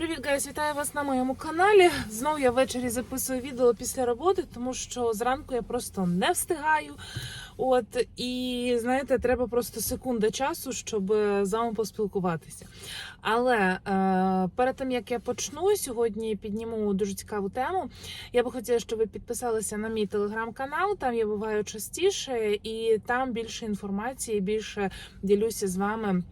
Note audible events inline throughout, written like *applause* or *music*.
Привіт, гайс! Вітаю вас на моєму каналі. Знову я ввечері записую відео після роботи, тому що зранку я просто не встигаю. От і знаєте, треба просто секунда часу, щоб з вами поспілкуватися. Але е, перед тим як я почну сьогодні, підніму дуже цікаву тему. Я би хотіла, щоб ви підписалися на мій телеграм-канал. Там я буваю частіше, і там більше інформації, більше ділюся з вами.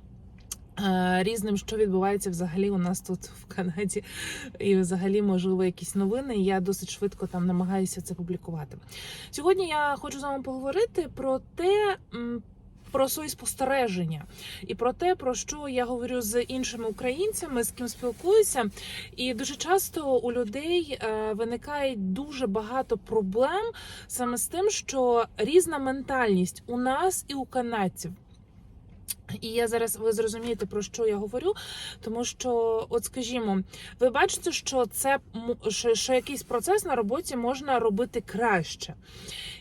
Різним, що відбувається взагалі у нас тут в Канаді, і взагалі, можливо, якісь новини. Я досить швидко там намагаюся це публікувати. Сьогодні я хочу з вами поговорити про те. Про свої спостереження і про те, про що я говорю з іншими українцями, з ким спілкуюся. І дуже часто у людей е, виникає дуже багато проблем саме з тим, що різна ментальність у нас і у канадців. І я зараз ви зрозумієте про що я говорю, тому що, от скажімо, ви бачите, що це що, що якийсь процес на роботі можна робити краще.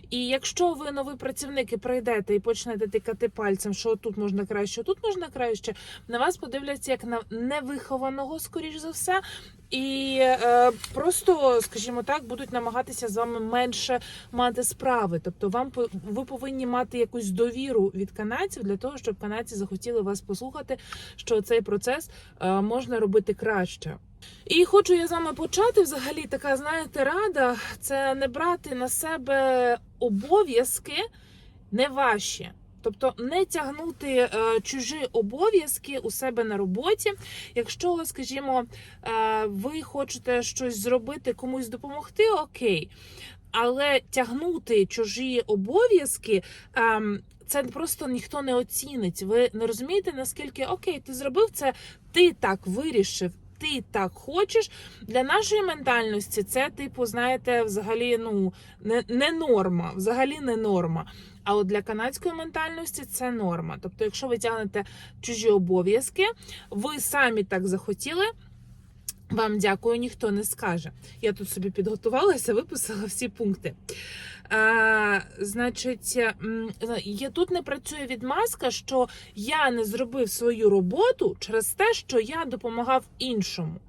І якщо ви новий працівник і прийдете і почнете тикати пальцем, що тут можна краще, тут можна краще, на вас подивляться як на невихованого, скоріш за все, і е, просто, скажімо так, будуть намагатися з вами менше мати справи. Тобто, вам ви повинні мати якусь довіру від канадців для того, щоб канадці захотіли вас послухати, що цей процес е, можна робити краще. І хочу я з вами почати. Взагалі, така знаєте, рада це не брати на себе обов'язки не ваші. Тобто не тягнути е, чужі обов'язки у себе на роботі. Якщо, скажімо, е, ви хочете щось зробити, комусь допомогти, окей. Але тягнути чужі обов'язки. ем, це просто ніхто не оцінить. Ви не розумієте, наскільки окей, ти зробив це, ти так вирішив, ти так хочеш. Для нашої ментальності це, типу, знаєте, взагалі ну не, не норма, взагалі не норма. А от для канадської ментальності це норма. Тобто, якщо ви тягнете чужі обов'язки, ви самі так захотіли. Вам дякую, ніхто не скаже. Я тут собі підготувалася, виписала всі пункти. А, значить, є, тут не працює відмазка, що я не зробив свою роботу через те, що я допомагав іншому.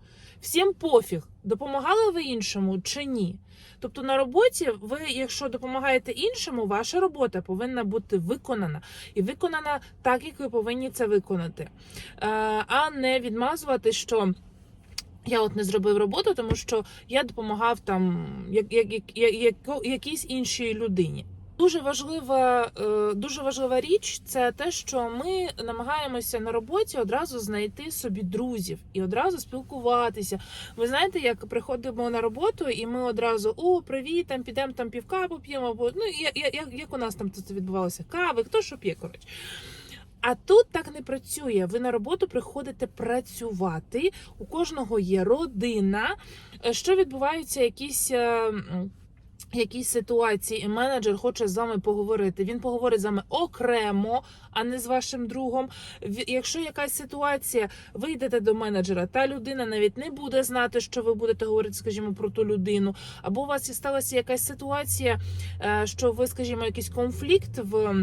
Всім пофіг, допомагали ви іншому чи ні. Тобто на роботі ви, якщо допомагаєте іншому, ваша робота повинна бути виконана і виконана так, як ви повинні це виконати, а не відмазувати, що. Я от не зробив роботу, тому що я допомагав там як, як, як, як, якійсь іншій людині. Дуже важлива, е, дуже важлива річ це те, що ми намагаємося на роботі одразу знайти собі друзів і одразу спілкуватися. Ви знаєте, як приходимо на роботу, і ми одразу о, привіт, там підемо там півка поп'ємо. Або ну я- я- як, як у нас там тут відбувалося? Кави, хто що п'є, коротше. А тут так не працює. Ви на роботу приходите працювати. У кожного є родина. Е, Що відбуваються якісь. е, Якісь ситуації, і менеджер хоче з вами поговорити. Він поговорить з вами окремо, а не з вашим другом. Якщо якась ситуація, ви йдете до менеджера, та людина навіть не буде знати, що ви будете говорити, скажімо, про ту людину. Або у вас і сталася якась ситуація, е, що ви, скажімо, якийсь конфлікт в.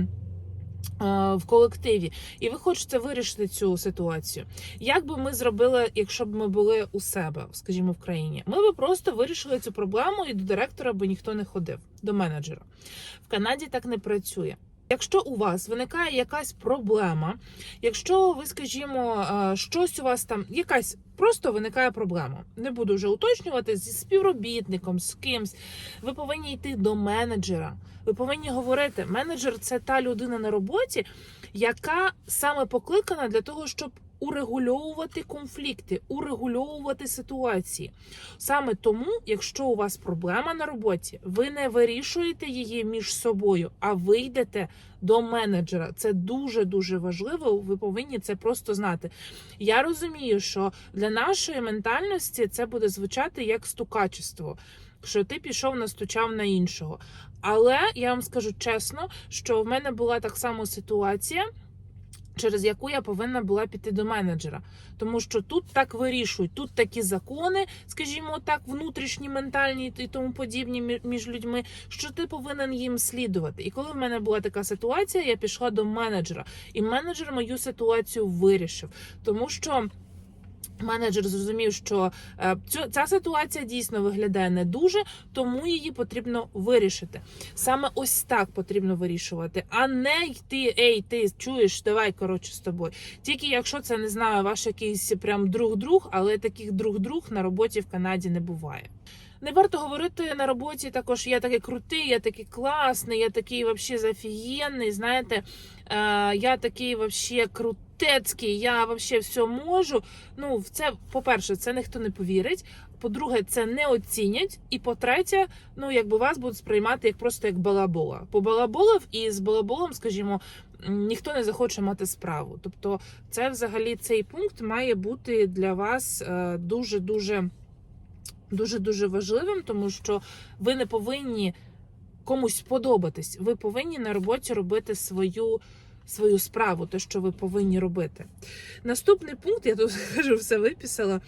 Е, В колективі, і ви хочете вирішити цю ситуацію. Як би ми зробили, якщо б ми були у себе, скажімо, в країні? Ми би просто вирішили цю проблему, і до директора би ніхто не ходив, до менеджера. В Канаді так не працює. Якщо у вас виникає якась проблема, якщо ви, скажімо, е, щось у вас там, якась просто виникає проблема, не буду вже уточнювати зі співробітником, з кимсь, ви повинні йти до менеджера. Ви повинні говорити, менеджер це та людина на роботі, яка саме покликана для того, щоб урегульовувати конфлікти, урегульовувати ситуації. Саме тому, якщо у вас проблема на роботі, ви не вирішуєте її між собою, а ви йдете до менеджера. Це дуже дуже важливо. Ви повинні це просто знати. Я розумію, що для нашої ментальності це буде звучати як стукачество. Що ти пішов, настучав на іншого. Але я вам скажу чесно, що в мене була так само ситуація, через яку я повинна була піти до менеджера. Тому що тут так вирішують, тут такі закони, скажімо так, внутрішні, ментальні і тому подібні мі- між людьми, що ти повинен їм слідувати. І коли в мене була така ситуація, я пішла до менеджера, і менеджер мою ситуацію вирішив, тому що. Менеджер зрозумів, що е, ця ситуація дійсно виглядає не дуже, тому її потрібно вирішити. Саме ось так потрібно вирішувати, а не йти, ей, ти чуєш, давай коротше з тобою. Тільки якщо це не знаю, ваш якийсь прям друг-друг, але таких друг-друг на роботі в Канаді не буває. Не варто говорити на роботі також я такий крутий, я такий класний, я такий вообще зафігенний. Знаєте, е, я такий вообще крутецький, я вообще все можу. Ну, це, по-перше, це ніхто не повірить. По-друге, це не оцінять. І по-третє, ну якби вас будуть сприймати як просто як балабола. Побалаболив і з балаболом, скажімо, ніхто не захоче мати справу. Тобто, це взагалі цей пункт має бути для вас дуже дуже дуже дуже важливим, тому що ви не повинні комусь подобатись. Ви повинні на роботі робити свою. Свою справу, те, що ви повинні робити. Наступний пункт, я тут *laughs* кажу, все виписала.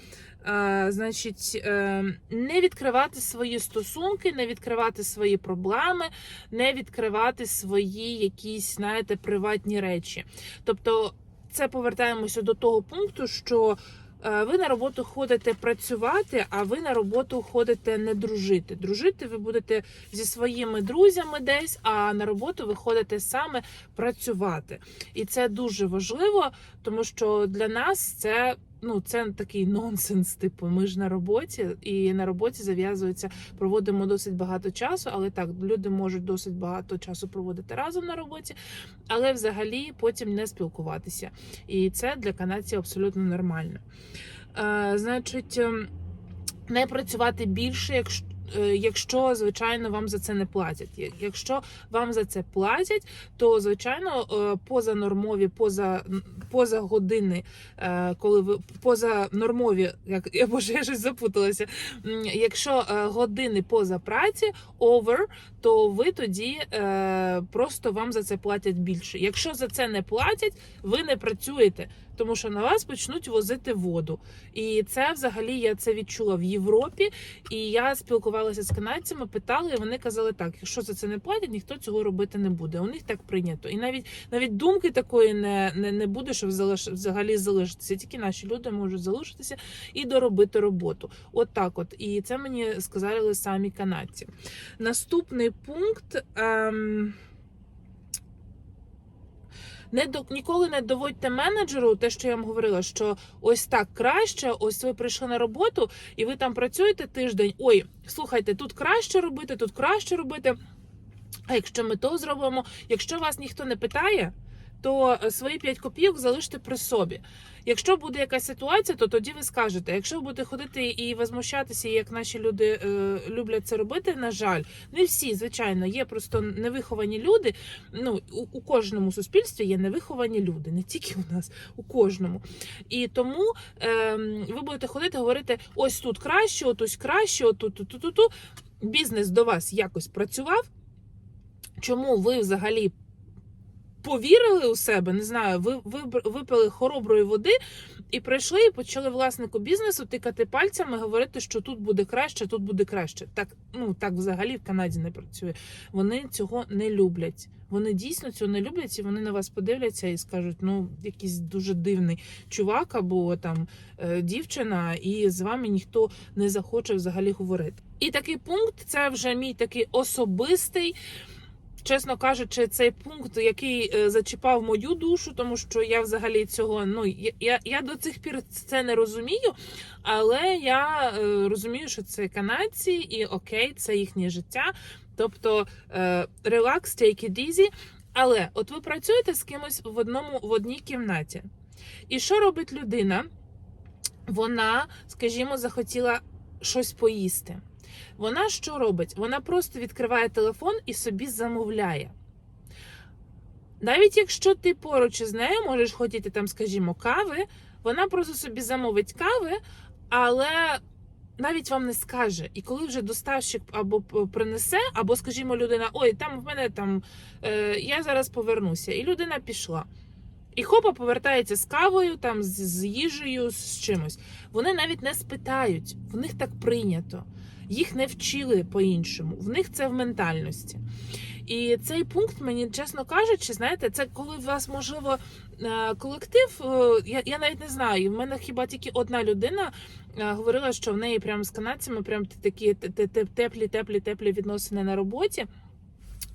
А, значить, е, не відкривати свої стосунки, не відкривати свої проблеми, не відкривати свої якісь, знаєте, приватні речі. Тобто, це повертаємося до того пункту, що ви на роботу ходите працювати, а ви на роботу ходите не дружити. Дружити ви будете зі своїми друзями десь, а на роботу ви ходите саме працювати. І це дуже важливо, тому що для нас це. Ну, це такий нонсенс. Типу, ми ж на роботі, і на роботі зав'язується, проводимо досить багато часу, але так, люди можуть досить багато часу проводити разом на роботі, але взагалі потім не спілкуватися. І це для канадців абсолютно нормально. Е, значить, ем, не працювати більше, якщо. Е, Якщо звичайно вам за це не платять, якщо вам за це платять, то звичайно е, поза поза години, е, коли ви поза нормові, як я боже, я щось запуталася. Якщо години поза праці over, то ви тоді просто вам за це платять більше. Якщо за це не платять, ви не працюєте, тому що на вас почнуть возити воду. І це взагалі я це відчула в Європі. І я спілкувалася з канадцями, питала, і вони казали так: якщо за це не платять, ніхто цього робити не буде. У них так прийнято. І навіть навіть думки такої не, не, не буде, залиш, взагалі залишитися. Тільки наші люди можуть залишитися і доробити роботу. От так от. І це мені сказали самі канадці. Наступний пункт. Ем... Не до ніколи не доводьте менеджеру те, що я вам говорила, що ось так краще. Ось ви прийшли на роботу, і ви там працюєте тиждень. Ой, слухайте, тут краще робити, тут краще робити. А якщо ми то зробимо, якщо вас ніхто не питає, то е, свої 5 копійок залиште при собі. Якщо буде якась ситуація, то тоді ви скажете. Якщо ви будете ходити і возмущатися, як наші люди е, люблять це робити, на жаль, не всі, звичайно, є просто невиховані люди. Ну у, у кожному суспільстві є невиховані люди, не тільки у нас, у кожному. І тому е, ви будете ходити, говорити: ось тут краще, отут краще, отут, тут, тут, тут, тут. Бізнес до вас якось працював. Чому ви взагалі повірили у себе? Не знаю, ви, ви випили хороброї води і прийшли і почали власнику бізнесу тикати пальцями, говорити, що тут буде краще, тут буде краще. Так, ну так взагалі в Канаді не працює. Вони цього не люблять. Вони дійсно цього не люблять, і вони на вас подивляться і скажуть: ну, якийсь дуже дивний чувак або там е, дівчина, і з вами ніхто не захоче взагалі говорити. І такий пункт це вже мій такий особистий. Чесно кажучи, цей пункт, який е, зачіпав мою душу, тому що я взагалі цього ну я, я, до цих пір це не розумію, але я е, розумію, що це канадці, і окей, це їхнє життя. Тобто релакс, take it easy. Але от ви працюєте з кимось в одному в одній кімнаті. І що робить людина? Вона, скажімо, захотіла щось поїсти. Вона що робить? Вона просто відкриває телефон і собі замовляє. Навіть якщо ти поруч із нею можеш хотіти там, скажімо, кави, вона просто собі замовить кави, але навіть вам не скаже. І коли вже доставщик або принесе, або, скажімо, людина, ой, там в мене там е, я зараз повернуся, і людина пішла. І хопа повертається з кавою, там з, з їжею, з чимось. Вони навіть не спитають, в них так прийнято. Їх не вчили по-іншому, в них це в ментальності. І цей пункт мені, чесно кажучи, знаєте, це коли у вас можливо е, колектив. е, Я, я навіть не знаю. В мене хіба тільки одна людина е, говорила, що в неї прямо з канадцями прям такі те- те- те- теплі, теплі, теплі відносини на роботі.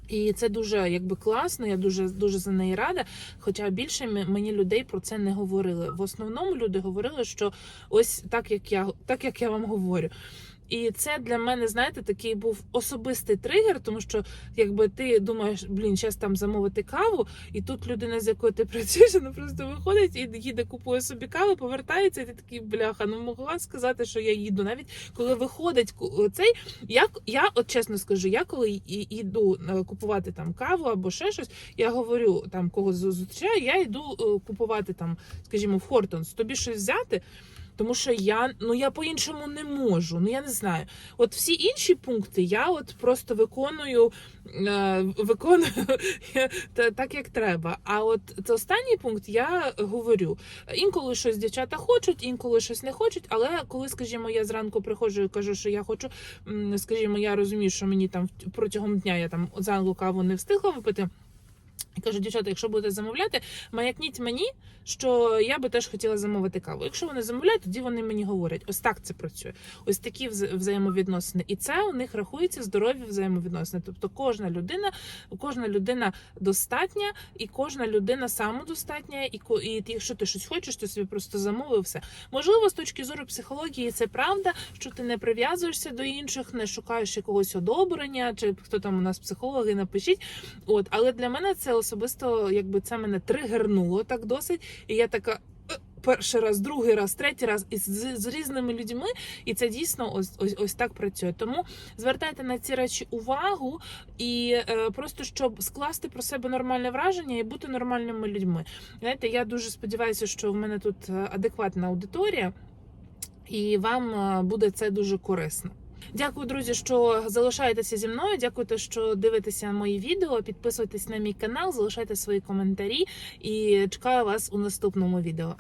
І це дуже якби класно. Я дуже дуже за неї рада. Хоча більше мені людей про це не говорили. В основному люди говорили, що ось так як я так як я вам говорю. І це для мене, знаєте, такий був особистий тригер, тому що якби ти думаєш, блін, зараз там замовити каву, і тут людина, з якою ти *laughs* працюєш, вона просто виходить і їде, купує собі каву, повертається, і ти такий бляха. Ну могла сказати, що я їду. Навіть коли виходить цей, я, я от чесно скажу, я коли йду е, купувати там каву або ще щось, я говорю там когось зу- зустрічаю, я йду е, купувати там, скажімо, в Хортонс, тобі щось взяти. Тому що я ну я по-іншому не можу. Ну я не знаю. От всі інші пункти я от просто виконую, е, виконую *laughs* та- так, як треба. А от це останній пункт я говорю. Інколи щось дівчата хочуть, інколи щось не хочуть. Але коли, скажімо, я зранку приходжу і кажу, що я хочу, скажімо, я розумію, що мені там протягом дня я там зранку каву не встигла випити. І кажу, дівчата, якщо будете замовляти, маякніть мені, що я би теж хотіла замовити каву. Якщо вони замовляють, тоді вони мені говорять, ось так це працює. Ось такі взаємовідносини. І це у них рахується здорові взаємовідносини. Тобто кожна людина, кожна людина достатня, і кожна людина самодостатня. І і якщо ти щось хочеш, то собі просто замовив все. Можливо, з точки зору психології, це правда, що ти не прив'язуєшся до інших, не шукаєш якогось одобрення, чи хто там у нас психологи, напишіть. От, але для мене це особисто, якби це мене тригернуло так досить. І я така. «Е, Перший раз, другий раз, третій раз і з, з різними людьми, і це дійсно ось ось ось так працює. Тому звертайте на ці речі увагу і е, просто щоб скласти про себе нормальне враження і бути нормальними людьми. Знаєте, я дуже сподіваюся, що в мене тут е, адекватна аудиторія, і вам е, буде це дуже корисно. Дякую, друзі, що залишаєтеся зі мною. Дякую, що дивитеся мої відео. Підписуйтесь на мій канал, залишайте свої коментарі і чекаю вас у наступному відео.